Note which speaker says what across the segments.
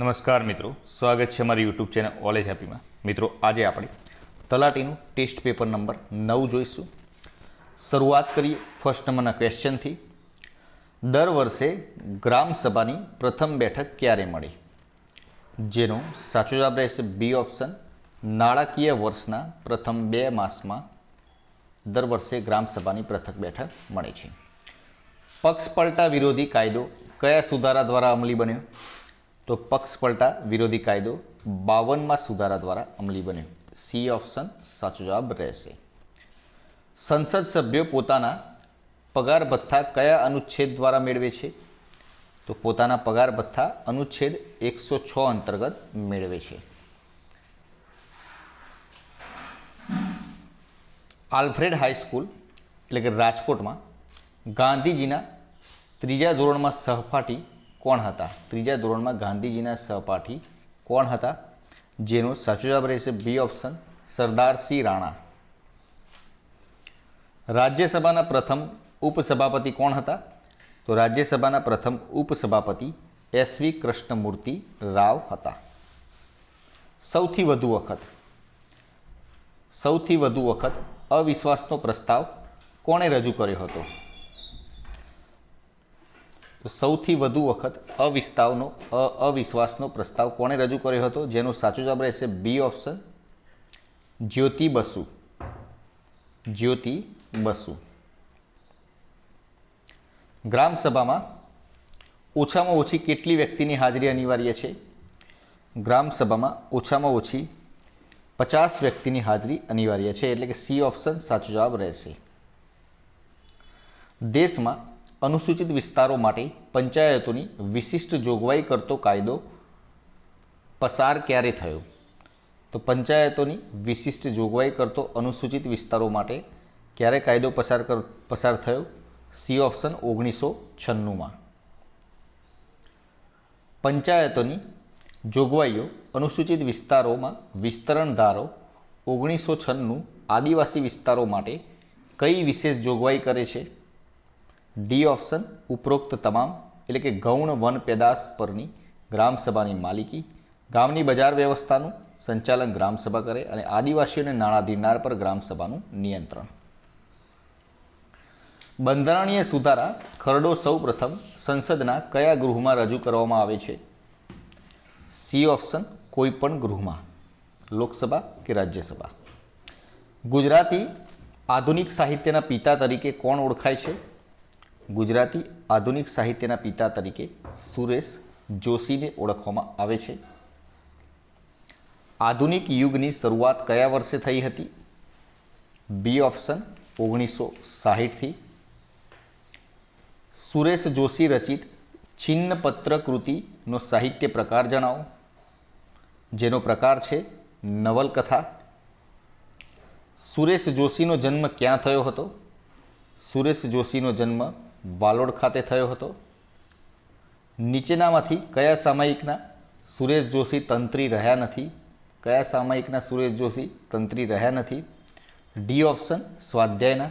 Speaker 1: નમસ્કાર મિત્રો, સ્વાગત છે અમારી યુટ્યુબ ચેનલ ઓલેજ હેપીમાં મિત્રો, આજે આપણે તલાટીનું ટેસ્ટ પેપર નંબર નવ જોઈશું. શરૂઆત કરીએ ફર્સ્ટ નંબરના ક્વેશ્ચનથી દર વર્ષે ગ્રામસભાની પ્રથમ બેઠક ક્યારે મળી? જેનો સાચો જવાબ રહેશે બી ઓપ્શન નાણાકીય વર્ષના પ્રથમ બે માસમાં દર વર્ષે ગ્રામસભાની પ્રથમ બેઠક મળે છે. પક્ષપલટા વિરોધી કાયદો કયા સુધારા દ્વારા અમલી બન્યો? તો પક્ષપલટા વિરોધી કાયદો બાવનમાં સુધારા દ્વારા અમલી બન્યો. સી ઓપ્શન સાચો જવાબ રહેશે. સંસદ સભ્યો પોતાના પગાર ભથ્થા કયા અનુચ્છેદ દ્વારા મેળવે છે? તો પોતાના પગાર ભથ્થા અનુચ્છેદ એકસો છ અંતર્ગત મેળવે છે. આલ્ફ્રેડ હાઈસ્કૂલ એટલે કે રાજકોટમાં ગાંધીજીના ત્રીજા ધોરણમાં સહપાઠી કોણ હતા? ત્રીજા ધોરણમાં ગાંધીજીના સહપાઠી કોણ હતા? જેનો સાચો જવાબ રહેશે બી ઓપ્શન, સરદાર સિંહ રાણા. રાજ્યસભાના પ્રથમ ઉપસભાપતિ કોણ હતા? તો રાજ્યસભાના પ્રથમ ઉપસભાપતિ એસવી કૃષ્ણમૂર્તિ રાવ હતા. સૌથી વધુ વખત, સૌથી વધુ વખત અવિશ્વાસનો પ્રસ્તાવ કોણે રજૂ કર્યો હતો? તો સૌથી વધુ વખત અવિસ્તાવનો અવિશ્વાસનો પ્રસ્તાવ કોણે રજૂ કર્યો હતો? જેનો સાચો જવાબ રહેશે બી ઓપ્શન, જ્યોતિ બસુ. જ્યોતિ બસુ. ગ્રામસભામાં ઓછામાં ઓછી કેટલી વ્યક્તિની હાજરી અનિવાર્ય છે? ગ્રામસભામાં ઓછામાં ઓછી પચાસ વ્યક્તિની હાજરી અનિવાર્ય છે, એટલે કે સી ઓપ્શન સાચો જવાબ રહેશે. દેશમાં અનુસૂચિત વિસ્તારો માટે પંચાયતોની વિશિષ્ટ જોગવાઈ કરતો કાયદો પસાર ક્યારે થયો? તો પંચાયતોની વિશિષ્ટ જોગવાઈ કરતો અનુસૂચિત વિસ્તારો માટે ક્યારે કાયદો પસાર કર, પસાર થયો? સી ઓપ્શન ઓગણીસો છન્નુંમાં. પંચાયતોની જોગવાઈઓ અનુસૂચિત વિસ્તારોમાં વિસ્તરણ ધારો ઓગણીસો છન્નું આદિવાસી વિસ્તારો માટે કઈ વિશેષ જોગવાઈ કરે છે? ડી ઓપ્શન ઉપરોક્ત તમામ, એટલે કે ગૌણ વન પેદાશ પરની ગ્રામસભાની માલિકી, ગામની બજાર વ્યવસ્થાનું સંચાલન ગ્રામસભા કરે અને આદિવાસીઓને નાણાધીનાર પર ગ્રામસભાનું નિયંત્રણ. બંધારણીય સુધારા ખરડો સૌપ્રથમ સંસદના કયા ગૃહમાં રજૂ કરવામાં આવે છે? સી ઓપ્શન કોઈ પણ ગૃહમાં, લોકસભા કે રાજ્યસભા. ગુજરાતી આધુનિક સાહિત્યના પિતા તરીકે કોણ ઓળખાય છે? ગુજરાતી આધુનિક સાહિત્યના પિતા તરીકે સુરેશ જોશીને ઓળખવામાં આવે છે. આધુનિક યુગની શરૂઆત કયા વર્ષે થઈ હતી? બી ઓપ્શન ઓગણીસો સાહીઠથી સુરેશ જોશી રચિત છિન્નપત્ર કૃતિનો સાહિત્ય પ્રકાર જણાવો. જેનો પ્રકાર છે નવલકથા. સુરેશ જોશીનો જન્મ ક્યાં થયો હતો? સુરેશ જોશીનો જન્મ વાલોડ ખાતે થયો હતો. નીચેનામાંથી કયા સામાયિકના સુરેશ જોશી તંત્રી રહ્યા નથી? કયા સામાયિકના સુરેશ જોશી તંત્રી રહ્યા નથી? ડી ઓપ્શન સ્વાધ્યાયના.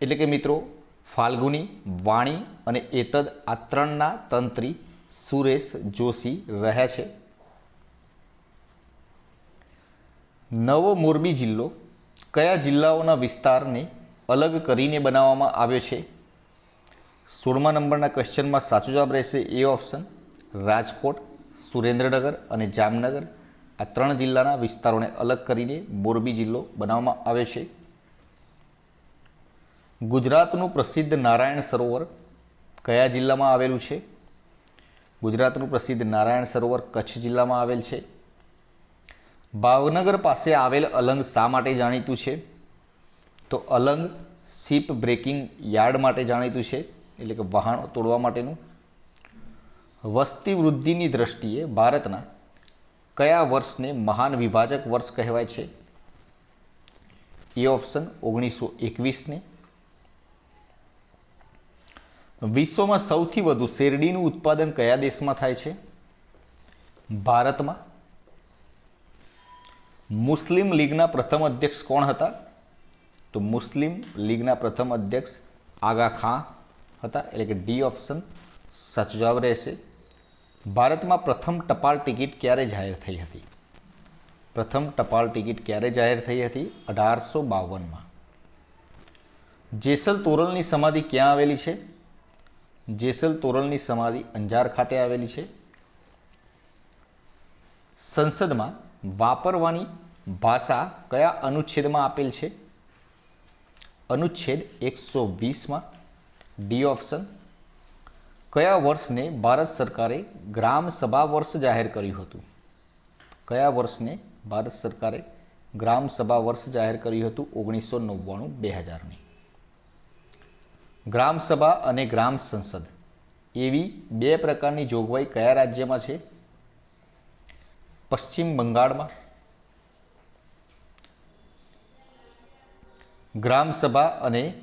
Speaker 1: એટલે કે મિત્રો, ફાલ્ગુની, વાણી અને એતદ આ ત્રણના તંત્રી સુરેશ જોશી રહ્યા છે. નવો મોરબી જિલ્લો કયા જિલ્લાઓના વિસ્તારને અલગ કરીને બનાવવામાં આવ્યો છે? સોળમા નંબરના ક્વેશ્ચનમાં સાચો જવાબ રહેશે એ ઓપ્શન. રાજકોટ, સુરેન્દ્રનગર અને જામનગર આ ત્રણ જિલ્લાના વિસ્તારોને અલગ કરીને મોરબી જિલ્લો બનાવવામાં આવે છે. ગુજરાતનું પ્રસિદ્ધ નારાયણ સરોવર કયા જિલ્લામાં આવેલું છે? ગુજરાતનું પ્રસિદ્ધ નારાયણ સરોવર કચ્છ જિલ્લામાં આવેલ છે. ભાવનગર પાસે આવેલ અલંગ શા માટે જાણીતું છે? તો અલંગ શિપ બ્રેકિંગ યાર્ડ માટે જાણીતું છે. એટલે કે વહાણ તોડવા માટેનું, વસ્તી વૃદ્ધિની દ્રષ્ટિએ ભારતના કયા વર્ષને મહાન વિભાજક વર્ષ કહેવાય છે? એ ઓપ્શન ઓગણીસો એકવીસને. વિશ્વમાં સૌથી વધુ શેરડીનું ઉત્પાદન કયા દેશમાં થાય છે? ભારતમાં. મુસ્લિમ લીગના પ્રથમ અધ્યક્ષ કોણ હતા? તો મુસ્લિમ લીગના પ્રથમ અધ્યક્ષ આગા ખાં હતા, એટલે કે ડી ઓપ્શન સાચો જવાબ રહેશે. ભારતમાં પ્રથમ ટપાલ ટિકિટ ક્યારે જાહેર થઈ હતી? પ્રથમ ટપાલ ટિકિટ ક્યારે જાહેર થઈ હતી? અઢારસો બાવનમાં. જેસલ તોરલની સમાધિ ક્યાં આવેલી છે? જેસલ તોરલની સમાધિ અંજાર ખાતે આવેલી છે. સંસદમાં વાપરવાની ભાષા કયા અનુચ્છેદમાં આપેલ છે? અનુચ્છેદ એકસો વીસમાં ડી ઓપ્શન. કયા વર્ષને ભારત સરકારે ગ્રામ સભા વર્ષ જાહેર કર્યું હતું? કયા વર્ષને ભારત સરકારે ગ્રામ સભા વર્ષ જાહેર કર્યું હતું? ઓગણીસો નવ્વાણું, બે હજારની. ગ્રામ સભા અને ગ્રામ સંસદ એવી બે પ્રકારની જોગવાઈ કયા રાજ્યમાં છે? પશ્ચિમ બંગાળમાં. ગ્રામ સભા અને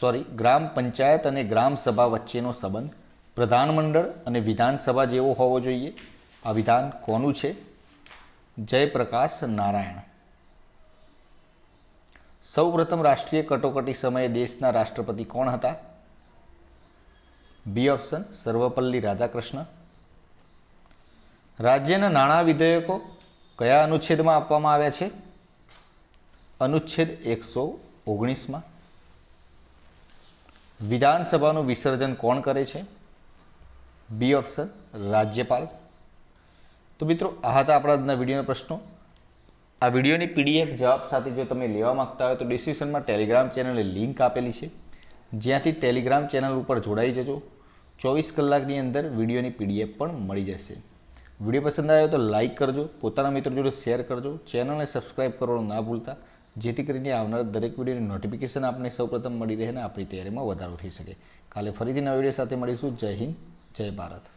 Speaker 1: સોરી, ગ્રામ પંચાયત અને ગ્રામ સભા વચ્ચેનો સંબંધ પ્રધાનમંડળ અને વિધાનસભા જેવો હોવો જોઈએ. આ વિધાન કોનું છે? જયપ્રકાશ નારાયણ. સૌપ્રથમ રાષ્ટ્રીય કટોકટી સમયે દેશના રાષ્ટ્રપતિ કોણ હતા? B option, Sarvepalli Radhakrishnan. રાજ્યના નાણાં વિધેયકો કયા અનુચ્છેદમાં આપવામાં આવ્યા છે? અનુચ્છેદ એકસો ઓગણીસમાં. વિધાનસભાનું વિસર્જન કોણ કરે છે? બી ઓપ્શન રાજ્યપાલ. તો મિત્રો, આ હતા આપણા આજના વિડીયોના પ્રશ્નો. આ વિડીયોની પીડીએફ જવાબ સાથે જો તમે લેવા માંગતા હોય તો ડિસ્ક્રિપ્શનમાં ટેલિગ્રામ ચેનલની લિંક આપેલી છે. જ્યાંથી ટેલિગ્રામ ચેનલ ઉપર જોડાઈ જજો. ચોવીસ કલાકની અંદર વિડીયોની પીડીએફ પણ મળી જશે. વીડિયો પસંદ આવ્યો તો લાઇક કરજો. પોતાના મિત્રો જોડે શેર કરજો. ચેનલને સબસ્ક્રાઇબ કરવાનું ના ભૂલતા. જેથી કરીને આવનાર દરેક વિડીયોની નોટિફિકેશન આપને સૌપ્રથમ મળી રહે અને આપણી તૈયારીમાં વધારો થઈ શકે. કાલે ફરીથી નવા વીડિયો સાથે મળીશું. જય હિન્દ, જય ભારત.